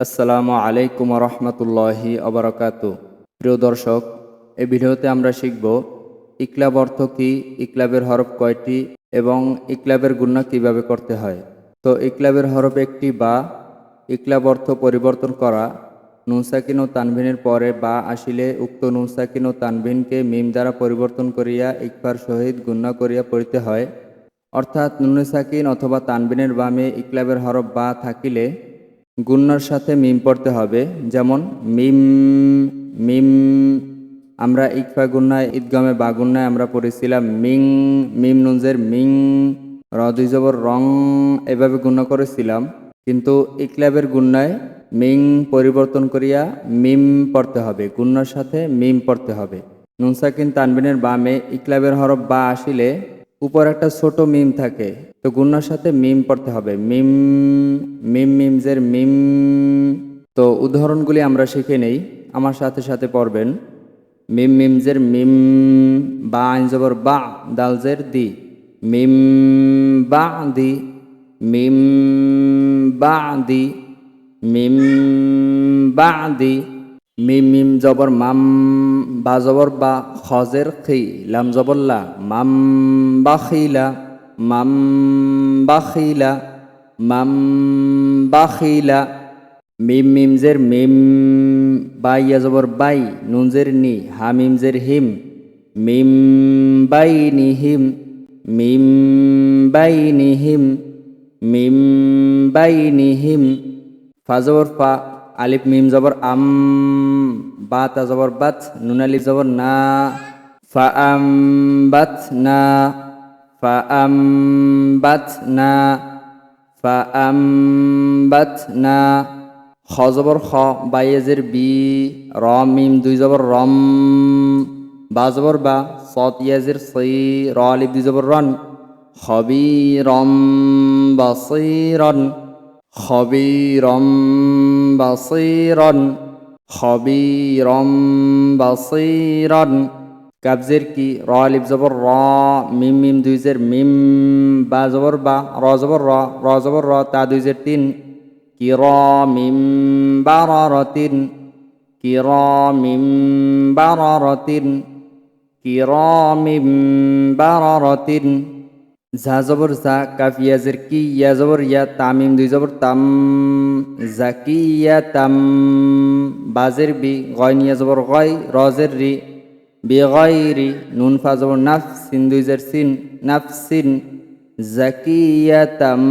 আসসালামু আলাইকুম রহমতুল্লাহি অবরাকাত প্রিয় দর্শক এই ভিডিওতে আমরা শিখব ইকলাব অর্থ কি, ইকলাবের হরফ কয়টি এবং ইকলাবের গুণা কীভাবে করতে হয়। তো ইকলাবের হরফ একটি বা, ইকলাব অর্থ পরিবর্তন করা নুনসাকিন ও তানভিনের পরে বা আসিলে উক্ত নুনসাকিন ও তানভিনকে মিম দ্বারা পরিবর্তন করিয়া ইকবার সহিত গুণা করিয়া পড়িতে হয়। অর্থাৎ নুনে সাকিন অথবা তানবিনের বামে ইকলাবের হরফ বা থাকিলে গুন্নার সাথে মিম পড়তে হবে। যেমন, মিম মিম, আমরা ইকফা গুন্নায় ঈদগামে বা গুন্নায় আমরা পড়েছিলাম মিং, মিম নুনজের মিং, র দুই রং এভাবে গুণ্য করেছিলাম। কিন্তু ইকলাবের গুন্নায় মিং পরিবর্তন করিয়া মিম পড়তে হবে গুন্নার সাথে মিম পড়তে হবে। নুনসাকিন তানবিনের বামে ইকলাবের হরফ বা আসিলে উপর একটা ছোট মিম থাকে। তো গুন্নার সাথে মিম পড়তে হবে। মিম মিম মিমজের মিম। তো উদাহরণগুলি আমরা শিখে নেই। আমার সাথে সাথে পড়বেন। মিম মিমজের মিম, বা আইন জবর বা দালজের দি। মিম বা দি, মিম বা দি, মিম বা দি। মিম মিম জবর, মাম বা জবর বা খজের খি, লাম জবর লা, মাম বাখিলা মাম বাখিলা মাম বাখিলা মিম মিমজের মিম বাইয়া জবর বাই নুনজের নি, হা মিমজের হিম, মিম বাই নি হিম, মিম বাই নি হিম, মিম বাই নি হিম, ফা জবর ফা আলিফ, মিম জবর, আম বা তা জবর, বাত, নুন, আলিফ, জবর, না, ফা, আম, বাত, না, ফা, আম, বাত, না, ফা, আম, বাত, না, খ জবর, খ বাইয়েজের বি, র, মিম, দুই জবর, রম, বা, জবর, বা সত ইয়াজের সই র, আলিফ, দুই জবর, রন হবি রম বাসিরন খবিরম বাসিরন খবিরম বাসিরন কাবজের কি র আলিফ জবর র মিম মিম দুই জের মিম বা জবর বা র জবর র র জবর র তা দুই জের তিন কিরমিম বারারাতিন কিরমিম বারারাতিন কিরমিম বারারাতিন ঝা জবর ঝা কাফ ইয়াজের কি ইয়া জবর, ইয়া তামিম দুই জবর, তাম জাকিয়া তাম, বাজের বি গয় নিয়া জবর গয়, রজের রি বেগয়রি নুন ফা জবর নাফ সিন দুই জের সিন নাফ সিন জাকিয়া তাম।